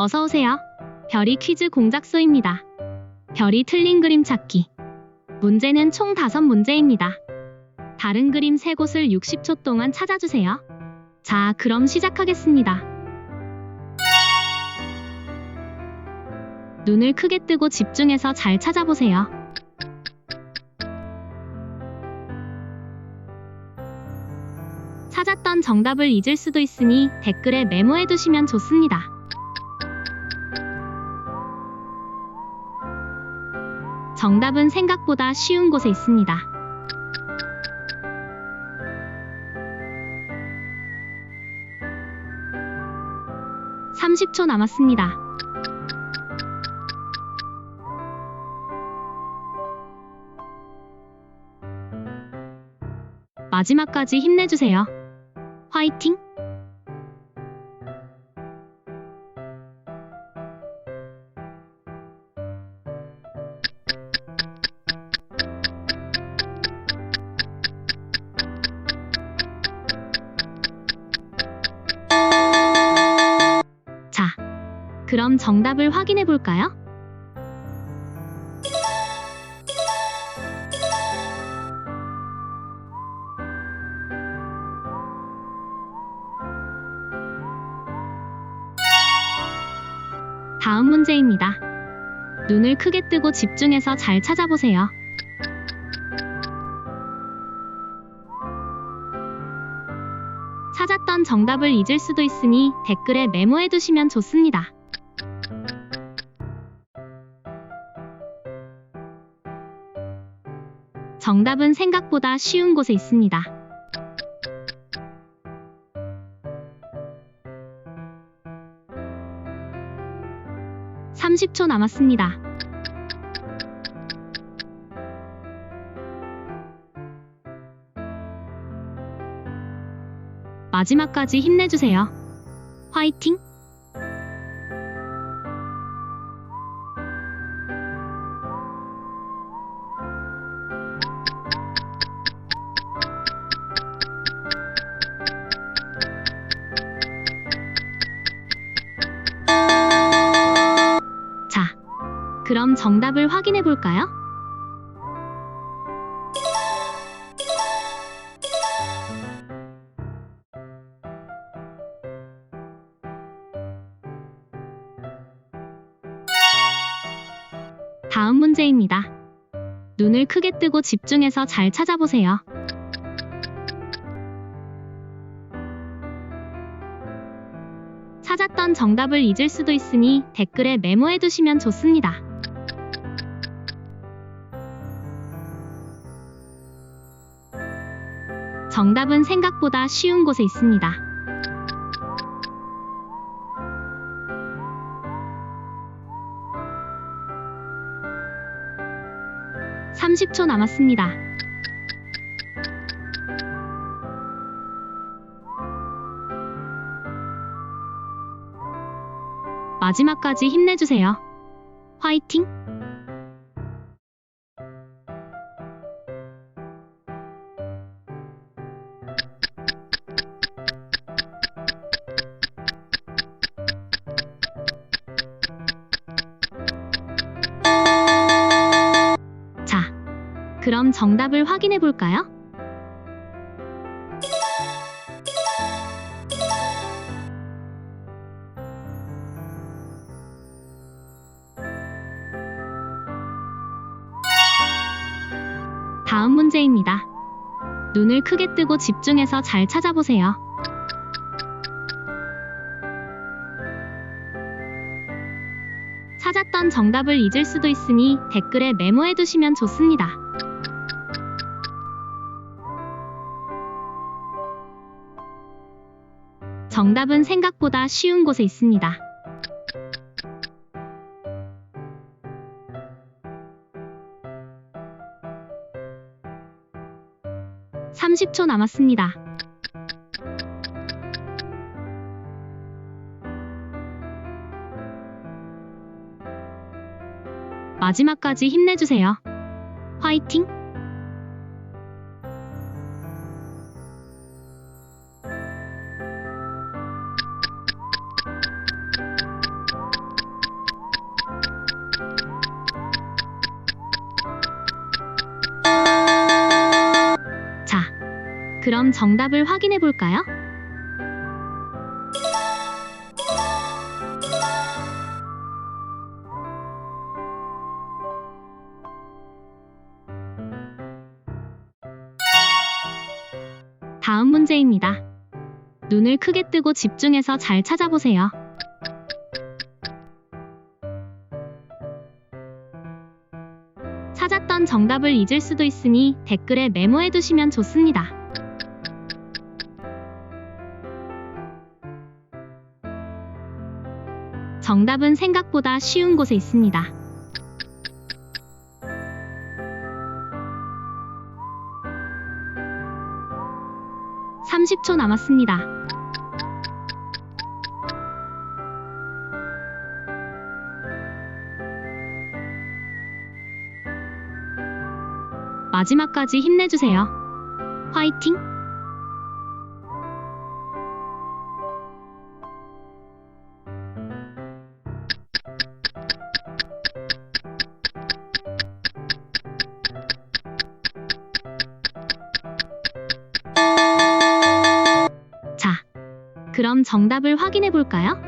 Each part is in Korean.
어서 오세요. 별이 퀴즈 공작소입니다. 별이 틀린 그림 찾기. 문제는 총 5문제입니다. 다른 그림 3곳을 60초 동안 찾아주세요. 자, 그럼 시작하겠습니다. 눈을 크게 뜨고 집중해서 잘 찾아보세요. 찾았던 정답을 잊을 수도 있으니 댓글에 메모해 두시면 좋습니다. 정답은 생각보다 쉬운 곳에 있습니다. (30초) 남았습니다. 마지막까지 힘내주세요. 화이팅! 그럼 정답을 확인해 볼까요? 다음 문제입니다. 눈을 크게 뜨고 집중해서 잘 찾아보세요. 찾았던 정답을 잊을 수도 있으니 댓글에 메모해 두시면 좋습니다. 정답은 생각보다 쉬운 곳에 있습니다. (30초) 남았습니다. 마지막까지 힘내주세요. 화이팅! 그럼 정답을 확인해 볼까요? 다음 문제입니다. 눈을 크게 뜨고 집중해서 잘 찾아보세요. 찾았던 정답을 잊을 수도 있으니 댓글에 메모해 두시면 좋습니다. 정답은 생각보다 쉬운 곳에 있습니다. (30초) 남았습니다. 마지막까지 힘내주세요. 화이팅! 자, 그럼 정답을 확인해 볼까요? 다음 문제입니다. 눈을 크게 뜨고 집중해서 잘 찾아보세요. 찾았던 정답을 잊을 수도 있으니 댓글에 메모해 두시면 좋습니다. 정답은 생각보다 쉬운 곳에 있습니다. (30초) 남았습니다. 마지막까지 힘내주세요. 화이팅! 그럼 정답을 확인해 볼까요? 다음 문제입니다. 눈을 크게 뜨고 집중해서 잘 찾아보세요. 찾았던 정답을 잊을 수도 있으니 댓글에 메모해 두시면 좋습니다. 정답은 생각보다 쉬운 곳에 있습니다. (30초) 남았습니다. 마지막까지 힘내주세요. 화이팅! 그럼 정답을 확인해 볼까요?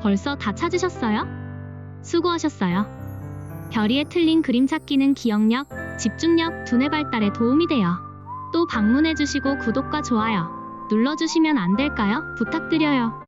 벌써 다 찾으셨어요? 수고하셨어요. 별이의 틀린 그림 찾기는 기억력, 집중력, 두뇌 발달에 도움이 돼요. 또 방문해 주시고 구독과 좋아요 눌러주시면 안 될까요? 부탁드려요.